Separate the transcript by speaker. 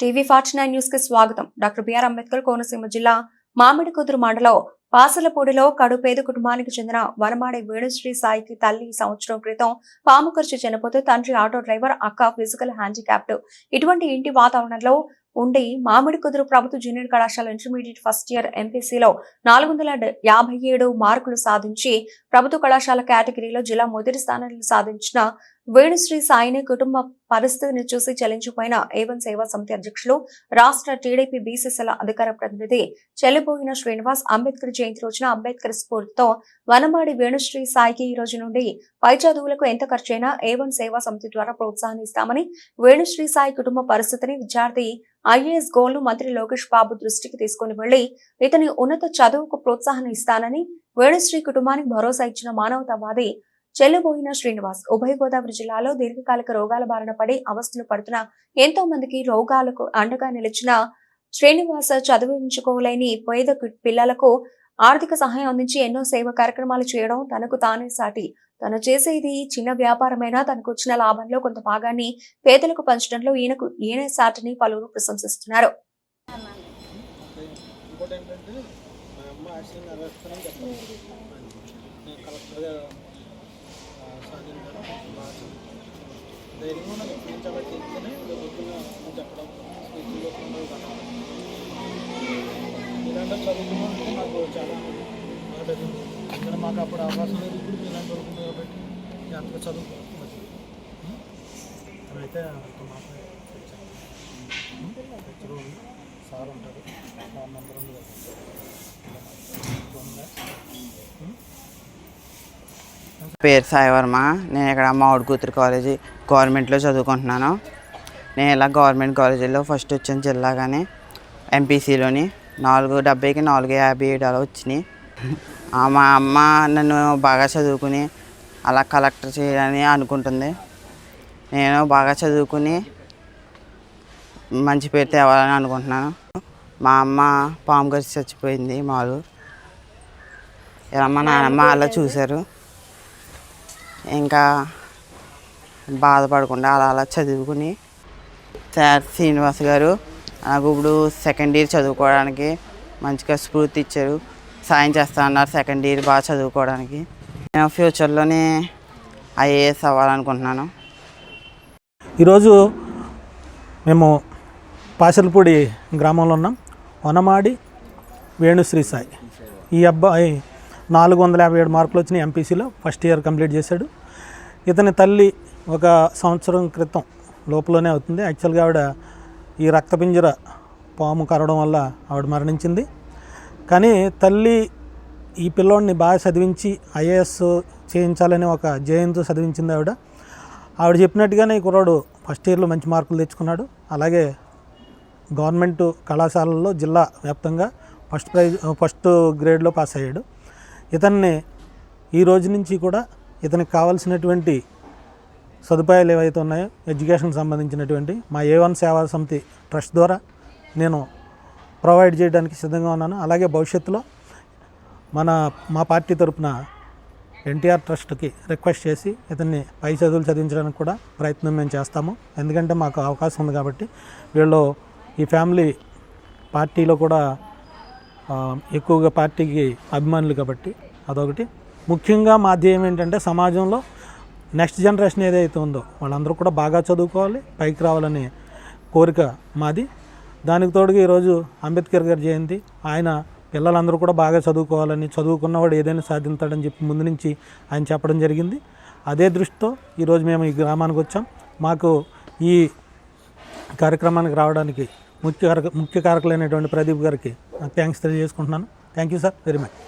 Speaker 1: TV forty nine న్యూస్కి స్వాగతం. Doctor BR Ambedkar Konaseema జిల్లా మామిడికుదురు మండలం పాసలపూడిలో కడు పేద కుటుంబానికి చెందిన వనమాడి వేణుశ్రీ సాయికి తల్లి సంవత్సరం క్రితం పాము ఖర్చు చనిపోతే తండ్రి ఆటో డ్రైవర్ అక్క ఫిజికల్ హ్యాండిక్యాప్డ్. ఇటువంటి ఇంటి వాతావరణంలో ఉండి మామిడి కుదురు ప్రభుత్వ జూనియర్ కళాశాల ఇంటర్మీడియట్ ఫస్ట్ ఇయర్ ఎంపీసీలో నాలుగు వందల యాభై ఏడు మార్కులు సాధించి ప్రభుత్వ కళాశాల కేటగిరీలో జిల్లా మొదటి స్థానాన్ని సాధించిన వేణుశ్రీ సాయిని కుటుంబ పరిస్థితిని చూసి చలించిపోయిన ఏవన్ సేవా సమితి అధ్యక్షులు రాష్ట్ర టీడీపీ బీసీసీల అధికార ప్రతినిధి చెల్లిపోయిన శ్రీనివాస్ అంబేద్కర్ జయంతి రోజున అంబేద్కర్ స్ఫూర్తితో వనమాడి వేణుశ్రీ సాయికి ఈ రోజు నుండి పై చదువులకు ఎంత ఖర్చైనా ఏవన్ సేవా సమితి ద్వారా ప్రోత్సాహం ఇస్తామని వేణుశ్రీ సాయి కుటుంబ పరిస్థితిని విద్యార్థి ఐఏఎస్ గోల్ను మంత్రి లోకేష్ బాబు దృష్టికి తీసుకుని వెళ్ళి ఇతని ఉన్నత చదువుకు ప్రోత్సాహం ఇస్తానని వేణుశ్రీ కుటుంబానికి భరోసా ఇచ్చిన మానవతావాది చెల్లుబోయిన శ్రీనివాస్. ఉభయ గోదావరి జిల్లాలో దీర్ఘకాలిక రోగాల బారిన పడి అవస్థలు పడుతున్న ఎంతో మందికి రోగాలకు అండగా నిలిచిన శ్రీనివాస చదివించుకోలేని పేద పిల్లలకు ఆర్థిక సహాయం అందించి ఎన్నో సేవ కార్యక్రమాలు చేయడం తనకు తానే సాటి. తను చేసేది చిన్న వ్యాపారమైనా తనకు వచ్చిన లాభంలో కొంత భాగాన్ని పేదలకు పంచడంలో ఈయనకు ఈయన సాటిని పలువురు ప్రశంసిస్తున్నారు.
Speaker 2: ఇంకోటి ఇలాంటి చదువుకున్నందుకు నాకు చాలా బాగుంటుంది ఇక్కడ మాకు అప్పుడు అవకాశం లేదు ఇప్పుడు ఇలాంటి వరకు కాబట్టి నేను అంతగా చదువుకోవాలి అయితే మాట్లాడారు సార్ ఉంటారు సార్ నెంబర్ ఉంది
Speaker 3: పేరు సాయి వర్మ. నేను ఇక్కడ మామిడి కూతురు కాలేజీ గవర్నమెంట్లో చదువుకుంటున్నాను. నేను ఇలా గవర్నమెంట్ కాలేజీలో ఫస్ట్ వచ్చిన జిల్లా కానీ ఎంపీసీలోని నాలుగు డెబ్బైకి నాలుగు యాభై ఏడు అలా వచ్చినాయి. మా అమ్మ నన్ను బాగా చదువుకుని అలా కలెక్టర్ చేయాలని అనుకుంటుంది. నేను బాగా చదువుకుని మంచి పేరు తేవాలని అనుకుంటున్నాను. మా అమ్మ పాము కలిసి చచ్చిపోయింది మాలు. ఇలా మా నాన్నమ్మ అలా చూశారు. ఇంకా బాధపడకుండా అలా అలా చదువుకుని సార్ శ్రీనివాస్ గారు నాకు ఇప్పుడు సెకండ్ ఇయర్ చదువుకోవడానికి మంచిగా స్ఫూర్తి ఇచ్చారు. సాయం చేస్తా అన్నారు సెకండ్ ఇయర్ బాగా చదువుకోవడానికి. నేను ఫ్యూచర్లోనే ఐఏఎస్ అవ్వాలనుకుంటున్నాను.
Speaker 2: ఈరోజు మేము పాసలపూడి గ్రామంలో ఉన్నాం. వనమాడి వేణుశ్రీ సాయి. ఈ అబ్బాయి నాలుగు వందల యాభై ఏడు మార్కులు వచ్చిన ఎంపీసీలో ఫస్ట్ ఇయర్ కంప్లీట్ చేశాడు. ఇతని తల్లి ఒక సంవత్సరం క్రితం లోపలనే అవుతుంది. యాక్చువల్గా ఆవిడ ఈ రక్తపింజర పాము కరవడం వల్ల ఆవిడ మరణించింది. కానీ తల్లి ఈ పిల్లోడిని బాగా చదివించి ఐఏఎస్ చేయించాలని ఒక జయంతో చదివించింది ఆవిడ. ఆవిడ చెప్పినట్టుగానే ఈ కుర్రాడు ఫస్ట్ ఇయర్లో మంచి మార్కులు తెచ్చుకున్నాడు. అలాగే గవర్నమెంట్ కళాశాలల్లో జిల్లా వ్యాప్తంగా ఫస్ట్ ప్రైజ్ ఫస్ట్ గ్రేడ్లో పాస్ అయ్యాడు. ఇతన్ని ఈ రోజు నుంచి కూడా ఇతనికి కావాల్సినటువంటి సదుపాయాలు ఏవైతే ఉన్నాయో ఎడ్యుకేషన్ సంబంధించినటువంటి మా ఏ వన్ సేవా సమితి ట్రస్ట్ ద్వారా నేను ప్రొవైడ్ చేయడానికి సిద్ధంగా ఉన్నాను. అలాగే భవిష్యత్తులో మన మా పార్టీ తరపున ఎన్టీఆర్ ట్రస్ట్కి రిక్వెస్ట్ చేసి ఇతన్ని పై చదువులు చదివించడానికి కూడా ప్రయత్నం మేము చేస్తాము. ఎందుకంటే మాకు అవకాశం ఉంది కాబట్టి వీళ్ళు ఈ ఫ్యామిలీ పార్టీలో కూడా ఎక్కువగా పార్టీకి అభిమానులు కాబట్టి అదొకటి. ముఖ్యంగా మా ధ్యేయం ఏంటంటే సమాజంలో నెక్స్ట్ జనరేషన్ ఏదైతే ఉందో వాళ్ళందరూ కూడా బాగా చదువుకోవాలి పైకి రావాలనే కోరిక మాది. దానికి తోడుగా ఈరోజు అంబేద్కర్ గారి జయంతి ఆయన పిల్లలందరూ కూడా బాగా చదువుకోవాలని చదువుకున్నవాడు ఏదైనా సాధించాడని చెప్పి ముందు నుంచి ఆయన చెప్పడం జరిగింది. అదే దృష్టితో ఈరోజు మేము ఈ గ్రామానికి వచ్చాం. మాకు ఈ కార్యక్రమానికి రావడానికి ముఖ్య కారక ముఖ్య కారకులైనటువంటి ప్రదీప్ గారికి థ్యాంక్స్ తెలియజేసుకుంటున్నాను. Thank you sir very much.